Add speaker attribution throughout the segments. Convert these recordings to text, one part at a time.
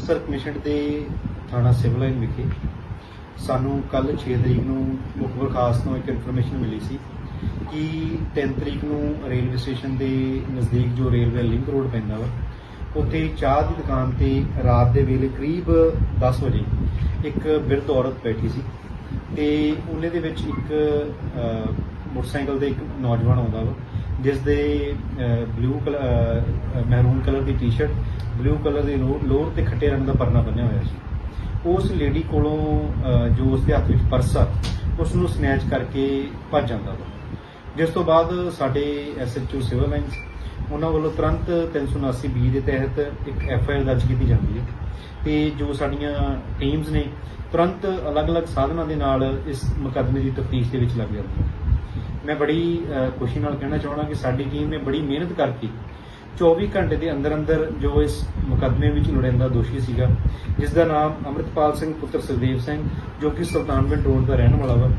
Speaker 1: Amritsar commission ਦੇ ਥਾਣਾ civil line ਵਿਖੇ ਸਾਨੂੰ ਕੱਲ 6 ਤਰੀਕ ਨੂੰ ਮੁਖਬਰ ਖਾਸ ਤੋਂ ਇੱਕ ਇਨਫੋਰਮੇਸ਼ਨ ਮਿਲੀ ਸੀ ਕਿ 3 ਤਰੀਕ ਨੂੰ ਰੇਲਵੇ ਸਟੇਸ਼ਨ ਦੇ ਨਜ਼ਦੀਕ ਜੋ ਰੇਲਵੇ ਲਿੰਕ ਰੋਡ ਪੈਂਦਾ ਵਾ, ਉੱਥੇ ਚਾਹ ਦੀ ਦੁਕਾਨ ਤੇ ਰਾਤ ਦੇ ਵੇਲੇ ਕਰੀਬ 10 ਵਜੇ ਇੱਕ ਬਿਰਧ ਔਰਤ ਬੈਠੀ ਸੀ ਤੇ ਉਹਨੇ ਦੇ ਵਿੱਚ ਇੱਕ ਮੋਟਰਸਾਈਕਲ ਤੇ ਇੱਕ ਨੌਜਵਾਨ ਆਉਂਦਾ ਵਾ। ਜਿਸ ਦੇ ਬਲੂ ਕਲਰ ਮਹਿਰੂਨ ਕਲਰ ਦੀ ਟੀ-ਸ਼ਰਟ ਬਲੂ ਕਲਰ ਦੀ ਲੋ- ਲੋਅਰ ਤੇ ਖੱਟੇ ਰੰਗ ਦਾ ਪਰਨਾ ਬੰਨਿਆ ਹੋਇਆ ਸੀ। ਉਸ ਲੇਡੀ ਕੋਲੋਂ ਜੋ ਉਸ ਦੇ ਹੱਥ ਵਿੱਚ ਪਰਸ ਆ ਉਸ ਨੂੰ ਸਨੈਚ ਕਰਕੇ ਭੱਜ ਜਾਂਦਾ ਵਾ। ਜਿਸ ਤੋਂ ਬਾਅਦ ਸਾਡੇ ਐਸਐਚਓ ਸਿਵਲ ਲਾਈਨਸ ਉਹਨਾਂ ਵੱਲੋਂ ਤੁਰੰਤ 379 ਬੀ ਦੇ ਤਹਿਤ ਇੱਕ ਐਫਆਈਆਰ ਦਰਜ ਕੀਤੀ ਜਾਂਦੀ ਹੈ। ਤੇ ਜੋ ਸਾਡੀਆਂ ਟੀਮਸ ਨੇ, ਤੁਰੰਤ ਅਲੱਗ-ਅਲੱਗ ਸਾਧਨਾਂ ਦੇ ਨਾਲ ਇਸ ਮੁਕੱਦਮੇ ਦੀ ਤਫਤੀਸ਼ ਦੇ ਵਿੱਚ ਲੱਗ ਜਾਂਦੀਆਂ ਮੈਂ ਬੜੀ ਖੁਸ਼ੀ ਨਾਲ ਕਹਿਣਾ ਚਾਹੁੰਦਾ ਕਿ ਸਾਡੀ ਟੀਮ ਨੇ ਬੜੀ ਮਿਹਨਤ ਕਰਕੇ 24 ਘੰਟੇ ਦੇ ਅੰਦਰ ਅੰਦਰ ਜੋ ਇਸ ਮੁਕੱਦਮੇ ਵਿੱਚ ਲੋੜੀਂਦਾ ਦੋਸ਼ੀ ਸੀਗਾ, ਜਿਸ ਦਾ ਨਾਮ ਅਮਰਿਤਪਾਲ ਸਿੰਘ ਪੁੱਤਰ ਸੁਖਦੇਵ ਸਿੰਘ, ਜੋ ਕਿ ਸੁਲਤਾਨਵਿੰਡ ਰੋਡ ਦਾ ਰਹਿਣ ਵਾਲਾ ਵਾ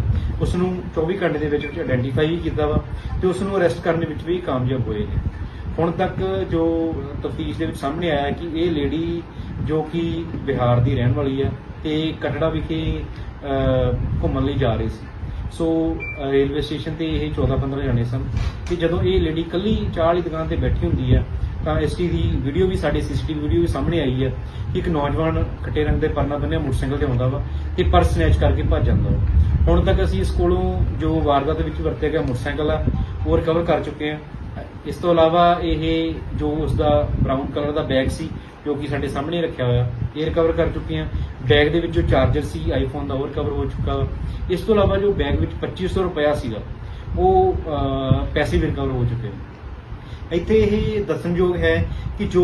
Speaker 1: ਉਸ ਨੂੰ 24 ਘੰਟੇ ਦੇ ਵਿੱਚ ਵਿੱਚ ਆਇਡੈਂਟੀਫਾਈ ਵੀ ਕੀਤਾ ਵਾ ਤੇ ਉਸ ਨੂੰ ਅਰੈਸਟ ਕਰਨ ਵਿੱਚ ਵੀ ਕਾਮਯਾਬ ਹੋਏ ਨੇ। ਹੁਣ ਤੱਕ ਜੋ ਤਫਤੀਸ਼ ਦੇ ਵਿੱਚ ਸਾਹਮਣੇ ਆਇਆ ਕਿ ਇਹ ਲੇਡੀ ਜੋ ਕਿ ਬਿਹਾਰ ਦੀ ਰਹਿਣ ਵਾਲੀ ਹੈ ਤੇ ਕਟੜਾ ਵਿਖੇ ਘੁੰਮਣ ਲਈ ਜਾ ਰਹੀ ਸੀ। ਸੋ ਰੇਲਵੇ ਸਟੇਸ਼ਨ ਤੇ ਇਹ 14-15 ਜਣੇ ਸਨ। ਕਿ ਜਦੋਂ ਇਹ ਲੇਡੀ ਕੱਲੀ ਚਾਹ ਵਾਲੀ ਦੁਕਾਨ ਤੇ ਬੈਠੀ ਹੁੰਦੀ ਹੈ, ਤਾਂ ਐਸਟੀ ਦੀ ਵੀਡੀਓ ਵੀ ਸਾਡੇ ਸੀਸੀਟੀਵੀ ਵੀਡੀਓ ਵੀ ਸਾਹਮਣੇ ਆਈ ਹੈ ਕਿ ਇੱਕ ਨੌਜਵਾਨ ਖੱਟੇ ਰੰਗ ਦੇ ਪਰਨਾ ਬੰਨਿਆ ਮੋਟਰਸਾਈਕਲ ਤੇ ਆਉਂਦਾ ਵਾ ਤੇ ਪਰਸ ਸਨੈਚ ਕਰਕੇ ਭੱਜ ਜਾਂਦਾ ਵਾ। ਹੁਣ ਤੱਕ ਅਸੀਂ ਇਸ ਕੋਲੋਂ ਜੋ ਵਾਰਦਾਤ ਵਿੱਚ ਵਰਤਿਆ ਗਿਆ ਮੋਟਰਸਾਈਕਲ ਆ, ਉਹ ਰਿਕਵਰ ਕਰ ਚੁੱਕੇ ਹਾਂ। ਇਸ ਤੋਂ ਇਲਾਵਾ ਇਹ ਜੋ ਉਸ ਦਾ ਬ੍ਰਾਊਨ ਕਲਰ ਦਾ ਬੈਗ ਸੀ, ਜੋ ਕਿ ਸਾਡੇ ਸਾਹਮਣੇ ਰੱਖਿਆ ਹੋਇਆ, ਇਹ ਰਿਕਵਰ ਕਰ ਚੁੱਕੇ ਹਾਂ। ਬੈਗ ਦੇ ਵਿੱਚ ਜੋ ਚਾਰਜਰ ਸੀ ਆਈਫੋਨ ਦਾ ਉਹ ਰਿਕਵਰ ਹੋ ਚੁੱਕਾ ਇਸ ਤੋਂ ਇਲਾਵਾ ਜੋ ਬੈਗ ਵਿੱਚ 2500 ਰੁਪਇਆ ਸੀਗਾ, ਉਹ ਪੈਸੇ ਵੀ ਰਿਕਵਰ ਹੋ ਚੁੱਕੇ ਇੱਥੇ ਇਹ ਦੱਸਣਯੋਗ ਹੈ ਕਿ ਜੋ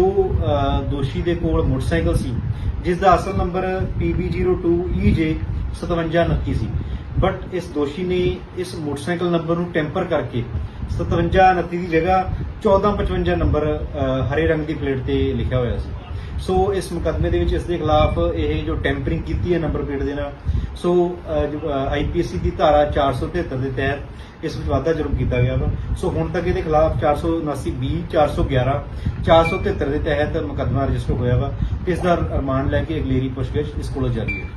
Speaker 1: ਦੋਸ਼ੀ ਦੇ ਕੋਲ ਮੋਟਰਸਾਈਕਲ ਸੀ ਜਿਸ ਦਾ ਅਸਲ ਨੰਬਰ PB02EJ 5729 ਸੀ। ਬਟ ਇਸ ਦੋਸ਼ੀ ਨੇ ਇਸ ਮੋਟਰਸਾਈਕਲ ਨੰਬਰ ਨੂੰ ਟੈਂਪਰ ਕਰਕੇ 5729 ਦੀ ਜਗ੍ਹਾ 1455 ਨੰਬਰ ਹਰੇ ਰੰਗ ਦੀ ਪਲੇਟ ਤੇ ਲਿਖਿਆ ਹੋਇਆ ਸੀ। ਸੋ ਇਸ ਮੁਕੱਦਮੇ ਦੇ ਵਿੱਚ ਇਸ ਦੇ ਖਿਲਾਫ ਇਹ ਜੋ ਟੈਂਪਰਿੰਗ ਕੀਤੀ ਹੈ ਨੰਬਰ ਪਲੇਟ ਦੇ ਨਾਲ ਸੋ ਆਈਪੀਸੀ ਦੀ ਧਾਰਾ 473 ਦੇ ਤਹਿਤ ਇਸ ਵਿੱਚ ਵਾਧਾ ਜੁਰਮ ਕੀਤਾ ਗਿਆ ਵਾ। ਸੋ ਹੁਣ ਤੱਕ ਇਹਦੇ ਖਿਲਾਫ 479 ਬੀ 411 473 ਦੇ ਤਹਿਤ ਮੁਕੱਦਮਾ ਰਜਿਸਟਰ ਹੋਇਆ ਵਾ। ਇਸ ਦਾ ਰਿਮਾਂਡ ਲੈ ਕੇ ਅਗਲੇਰੀ ਪੁੱਛਗਿੱਛ ਇਸ ਕੋਲੋਂ ਜਾਰੀ ਹੈ।